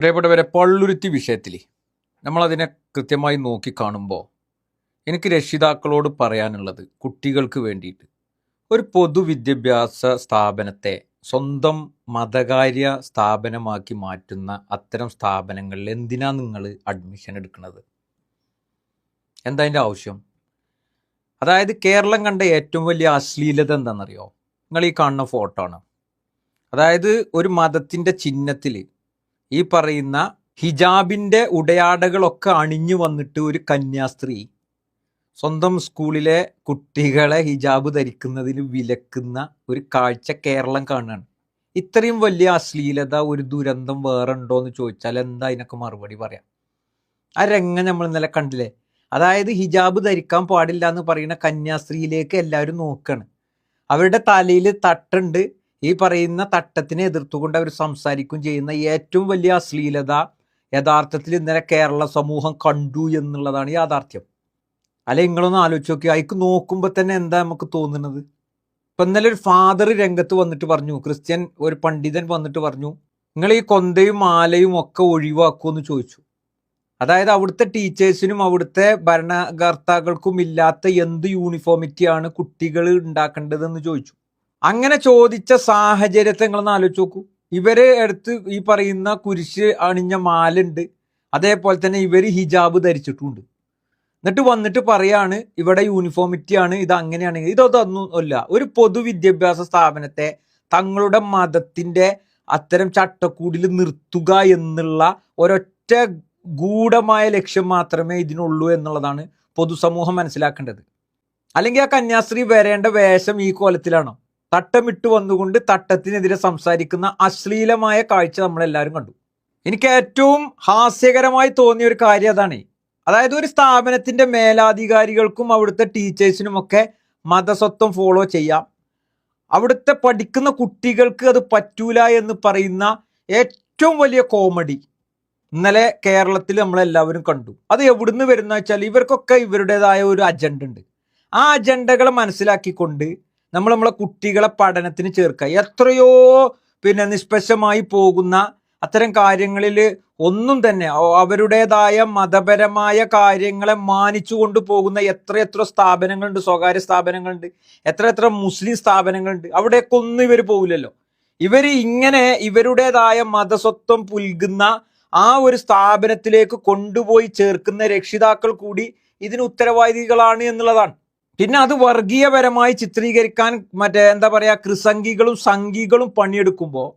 പ്രിയപ്പെട്ടവരെ പള്ളുരുത്തി വിഷയത്തിൽ നമ്മളതിനെ കൃത്യമായി നോക്കി കാണുമ്പോൾ എനിക്ക് രക്ഷിതാക്കളോട് പറയാനുള്ളത് കുട്ടികൾക്ക് വേണ്ടിയിട്ട്. ഒരു പൊതുവിദ്യാഭ്യാസ സ്ഥാപനത്തെ സ്വന്തം മതകാര്യ സ്ഥാപനമാക്കി മാറ്റുന്ന അത്തരം സ്ഥാപനങ്ങളിൽ എന്തിനാ നിങ്ങൾ അഡ്മിഷൻ എടുക്കുന്നത്? എന്താ അതിന്റെ ആവശ്യം? അതായത് കേരളം കണ്ട ഏറ്റവും വലിയ അശ്ലീലത എന്താണെന്നറിയോ? നിങ്ങൾ ഈ കാണുന്ന ഫോട്ടോ ആണ്. അതായത് ഒരു മതത്തിന്റെ ചിഹ്നത്തിൽ ഈ പറയുന്ന ഹിജാബിന്റെ ഉടയാടകളൊക്കെ അണിഞ്ഞു വന്നിട്ട് ഒരു കന്യാസ്ത്രീ സ്വന്തം സ്കൂളിലെ കുട്ടികളെ ഹിജാബ് ധരിക്കുന്നതിന് വിലക്കുന്ന ഒരു കാഴ്ച കേരളം കാണുകയാണ്. ഇത്രയും വലിയ അശ്ലീലത ഒരു ദുരന്തം വേറെ ഉണ്ടോ എന്ന് ചോദിച്ചാൽ എന്താ അതിനൊക്കെ മറുപടി പറയാം. ആ രംഗം നമ്മൾ ഇന്നലെ കണ്ടില്ലേ? അതായത് ഹിജാബ് ധരിക്കാൻ പാടില്ല എന്ന് പറയുന്ന കന്യാസ്ത്രീയിലേക്ക് എല്ലാവരും നോക്കുകയാണ് അവരുടെ തലയിൽ തട്ടുണ്ട് ഈ പറയുന്ന തട്ടത്തിനെ എതിർത്തുകൊണ്ട് അവർ സംസാരിക്കുകയും ചെയ്യുന്ന ഏറ്റവും വലിയ അശ്ലീലത യഥാർത്ഥത്തിൽ ഇന്നലെ കേരള സമൂഹം കണ്ടു എന്നുള്ളതാണ് യാഥാർത്ഥ്യം. അല്ലെ നിങ്ങളൊന്ന് ആലോചിച്ച് നോക്കി. അയക്ക് നോക്കുമ്പോൾ തന്നെ എന്താ നമുക്ക് തോന്നുന്നത്? ഇപ്പൊ ഇന്നലെ ഒരു ഫാദർ രംഗത്ത് വന്നിട്ട് പറഞ്ഞു ക്രിസ്ത്യൻ ഒരു പണ്ഡിതൻ വന്നിട്ട് പറഞ്ഞു നിങ്ങൾ ഈ കൊന്തയും മാലയും ഒക്കെ ഒഴിവാക്കുമെന്ന് ചോദിച്ചു. അതായത് അവിടുത്തെ ടീച്ചേഴ്സിനും അവിടുത്തെ ഭരണകർത്താക്കൾക്കും ഇല്ലാത്ത എന്ത് യൂണിഫോമിറ്റിയാണ് കുട്ടികൾ ഉണ്ടാക്കേണ്ടതെന്ന് ചോദിച്ചു. അങ്ങനെ ചോദിച്ച സാഹചര്യത്തെ നിങ്ങളൊന്ന് ആലോചിച്ച് നോക്കൂ. ഇവർ എടുത്ത് ഈ പറയുന്ന കുരിശ് അണിഞ്ഞ മാലുണ്ട്. അതേപോലെ തന്നെ ഇവർ ഹിജാബ് ധരിച്ചിട്ടുണ്ട്. എന്നിട്ട് വന്നിട്ട് പറയാണ് ഇവിടെ യൂണിഫോമിറ്റി ആണ് ഇത് അങ്ങനെയാണെങ്കിൽ ഇതൊന്നും അല്ല. ഒരു പൊതുവിദ്യാഭ്യാസ സ്ഥാപനത്തെ തങ്ങളുടെ മതത്തിന്റെ അത്തരം ചട്ടക്കൂടിൽ നിർത്തുക എന്നുള്ള ഒരൊറ്റ ഗൂഢമായ ലക്ഷ്യം മാത്രമേ ഇതിനുള്ളൂ എന്നുള്ളതാണ് പൊതുസമൂഹം മനസ്സിലാക്കേണ്ടത്. അല്ലെങ്കിൽ ആ കന്യാസ്ത്രീ വരേണ്ട വേഷം ഈ കോലത്തിലാണോ? തട്ടമിട്ട് വന്നുകൊണ്ട് തട്ടത്തിനെതിരെ സംസാരിക്കുന്ന അശ്ലീലമായ കാഴ്ച നമ്മളെല്ലാവരും കണ്ടു. എനിക്ക് ഏറ്റവും ഹാസ്യകരമായി തോന്നിയ ഒരു കാര്യം അതാണ്. അതായത് ഒരു സ്ഥാപനത്തിന്റെ മേലാധികാരികൾക്കും അവിടുത്തെ ടീച്ചേഴ്സിനും ഒക്കെ മതസ്വത്വം ഫോളോ ചെയ്യാം. അവിടുത്തെ പഠിക്കുന്ന കുട്ടികൾക്ക് അത് പറ്റൂല എന്ന് പറയുന്ന ഏറ്റവും വലിയ കോമഡി ഇന്നലെ കേരളത്തിൽ നമ്മളെല്ലാവരും കണ്ടു. അത് എവിടുന്ന് വരുന്ന വെച്ചാൽ ഇവർക്കൊക്കെ ഇവരുടേതായ ഒരു അജണ്ട ഉണ്ട്. ആ അജണ്ടകളെ മനസ്സിലാക്കിക്കൊണ്ട് നമ്മൾ നമ്മളെ കുട്ടികളെ പഠനത്തിന് ചേർക്കുക. എത്രയോ പിന്നെ നിഷ്പക്ഷമായി പോകുന്ന അത്തരം കാര്യങ്ങളിൽ ഒന്നും തന്നെ അവരുടേതായ മതപരമായ കാര്യങ്ങളെ മാനിച്ചു കൊണ്ടുപോകുന്ന എത്ര എത്ര സ്ഥാപനങ്ങളുണ്ട് സ്വകാര്യ സ്ഥാപനങ്ങളുണ്ട് എത്ര എത്ര മുസ്ലിം സ്ഥാപനങ്ങളുണ്ട്. അവിടെയൊക്കെ ഒന്നും ഇവർ പോകില്ലല്ലോ ഇവർ ഇങ്ങനെ ഇവരുടേതായ മതസ്വത്വം പുൽകുന്ന ആ ഒരു സ്ഥാപനത്തിലേക്ക് കൊണ്ടുപോയി ചേർക്കുന്ന രക്ഷിതാക്കൾ കൂടി ഇതിന് ഉത്തരവാദികളാണ് എന്നുള്ളതാണ്. പിന്നെ അത് വർഗീയപരമായി ചിത്രീകരിക്കാൻ മറ്റേ എന്താ പറയാ കൃസംഗികളും സംഘികളും പണിയെടുക്കുമ്പോൾ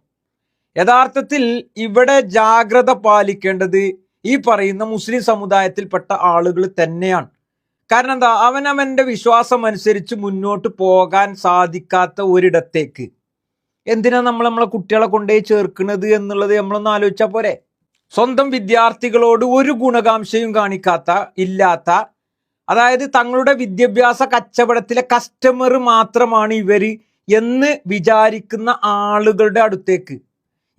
യഥാർത്ഥത്തിൽ ഇവിടെ ജാഗ്രത പാലിക്കേണ്ടത് ഈ പറയുന്ന മുസ്ലിം സമുദായത്തിൽപ്പെട്ട ആളുകൾ തന്നെയാണ്. കാരണം എന്താ അവനവന്റെ വിശ്വാസം അനുസരിച്ച് മുന്നോട്ട് പോകാൻ സാധിക്കാത്ത ഒരിടത്തേക്ക്. എന്തിനാ നമ്മൾ നമ്മളെ കുട്ടികളെ കൊണ്ടുപോയി ചേർക്കുന്നത് എന്നുള്ളത് നമ്മളൊന്ന് ആലോചിച്ചാൽ പോരെ? സ്വന്തം വിദ്യാർത്ഥികളോട് ഒരു ഗുണകാംക്ഷയും കാണിക്കാത്ത ഇല്ലാത്ത അതായത് തങ്ങളുടെ വിദ്യാഭ്യാസ കച്ചവടത്തിലെ കസ്റ്റമർ മാത്രമാണ് ഇവർ എന്ന് വിചാരിക്കുന്ന ആളുകളുടെ അടുത്തേക്ക്.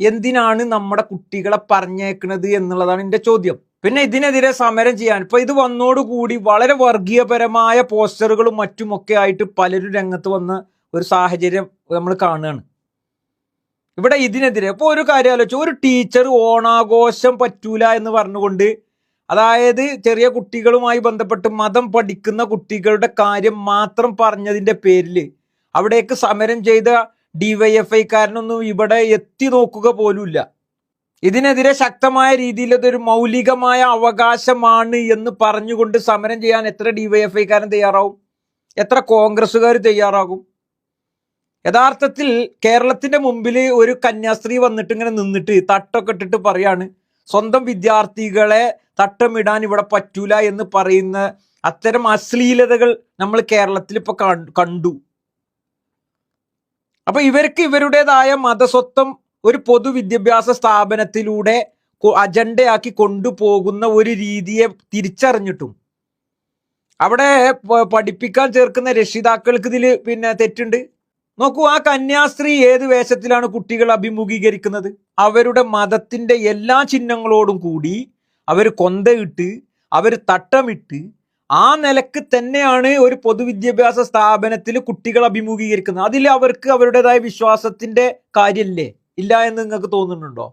എന്തിനാണ് നമ്മുടെ കുട്ടികളെ പറഞ്ഞേക്കുന്നത് എന്നുള്ളതാണ് എന്റെ ചോദ്യം. പിന്നെ ഇതിനെതിരെ സമരം ചെയ്യാൻ. ഇപ്പൊ ഇത് വന്നോടുകൂടി വളരെ വർഗീയപരമായ പോസ്റ്ററുകളും മറ്റുമൊക്കെ ആയിട്ട് പലരും രംഗത്ത് വന്ന ഒരു സാഹചര്യം നമ്മൾ കാണുകയാണ്. ഇവിടെ ഇതിനെതിരെ ഇപ്പൊ ഒരു കാര്യം ആലോചിച്ചു. ഒരു ടീച്ചർ ഓണാഘോഷം പറ്റൂല എന്ന് പറഞ്ഞുകൊണ്ട് അതായത് ചെറിയ കുട്ടികളുമായി ബന്ധപ്പെട്ട് മതം പഠിക്കുന്ന കുട്ടികളുടെ കാര്യം മാത്രം പറഞ്ഞതിന്റെ പേരിൽ അവിടേക്ക് സമരം ചെയ്ത ഡിവൈഎഫ്ഐക്കാരനൊന്നും ഇവിടെ എത്തി നോക്കുക പോലുമില്ല. ഇതിനെതിരെ ശക്തമായ രീതിയിൽ അതൊരു മൗലികമായ അവകാശമാണ് എന്ന് പറഞ്ഞുകൊണ്ട് സമരം ചെയ്യാൻ എത്ര ഡിവൈഎഫ്ഐക്കാരൻ തയ്യാറാവും? എത്ര കോൺഗ്രസ്സുകാർ തയ്യാറാകും? യഥാർത്ഥത്തിൽ കേരളത്തിന്റെ മുമ്പിൽ ഒരു കന്യാസ്ത്രീ വന്നിട്ട് ഇങ്ങനെ നിന്നിട്ട് തട്ടൊക്കെ ഇട്ടിട്ട് പറയാണ് സ്വന്തം വിദ്യാർത്ഥികളെ തട്ടമിടാൻ ഇവിടെ പറ്റൂല എന്ന് പറയുന്ന അത്തരം അശ്ലീലതകൾ നമ്മൾ കേരളത്തിൽ ഇപ്പൊ കണ്ടു. അപ്പൊ ഇവർക്ക് ഇവരുടേതായ മതസ്വത്വം ഒരു പൊതുവിദ്യാഭ്യാസ സ്ഥാപനത്തിലൂടെ അജണ്ടയാക്കി കൊണ്ടുപോകുന്ന ഒരു രീതിയെ തിരിച്ചറിഞ്ഞിട്ടും. അവിടെ പഠിപ്പിക്കാൻ ചേർക്കുന്ന രക്ഷിതാക്കൾക്ക് ഇതിൽ പിന്നെ തെറ്റുണ്ട്. നോക്കൂ ആ കന്യാസ്ത്രീ ഏത് വേഷത്തിലാണ് കുട്ടികൾ അഭിമുഖീകരിക്കുന്നത്? അവരുടെ മതത്തിന്റെ എല്ലാ ചിഹ്നങ്ങളോടും കൂടി അവർ കൊന്തയിട്ട് അവർ തട്ടമിട്ട് ആ നിലയ്ക്ക് തന്നെയാണ് ഒരു പൊതുവിദ്യാഭ്യാസ സ്ഥാപനത്തിൽ കുട്ടികൾ അഭിമുഖീകരിക്കുന്നത്. അതിൽ അവർക്ക് അവരുടേതായ വിശ്വാസത്തിന്റെ കാര്യമില്ലേ? ഇല്ല എന്ന് നിങ്ങൾക്ക് തോന്നുന്നുണ്ടോ?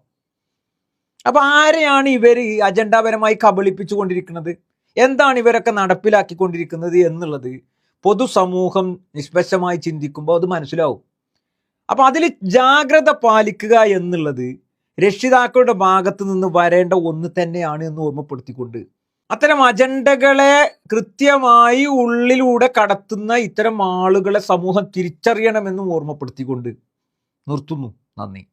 അപ്പൊ ആരെയാണ് ഇവർ അജണ്ടാപരമായി കബളിപ്പിച്ചുകൊണ്ടിരിക്കുന്നത്? എന്താണ് ഇവരൊക്കെ നടപ്പിലാക്കിക്കൊണ്ടിരിക്കുന്നത് എന്നുള്ളത് പൊതുസമൂഹം നിഷ്പക്ഷമായി ചിന്തിക്കുമ്പോൾ അത് മനസ്സിലാവും. അപ്പൊ അതിൽ ജാഗ്രത പാലിക്കുക എന്നുള്ളത് രക്ഷിതാക്കളുടെ ഭാഗത്ത് നിന്ന് വരേണ്ട ഒന്ന് തന്നെയാണ് എന്ന് ഓർമ്മപ്പെടുത്തിക്കൊണ്ട്. അത്തരം അജണ്ടകളെ കൃത്യമായി ഉള്ളിലൂടെ കടത്തുന്ന ഇത്തരം ആളുകളെ സമൂഹം തിരിച്ചറിയണമെന്നും ഓർമ്മപ്പെടുത്തിക്കൊണ്ട് നിർത്തുന്നു. നന്ദി.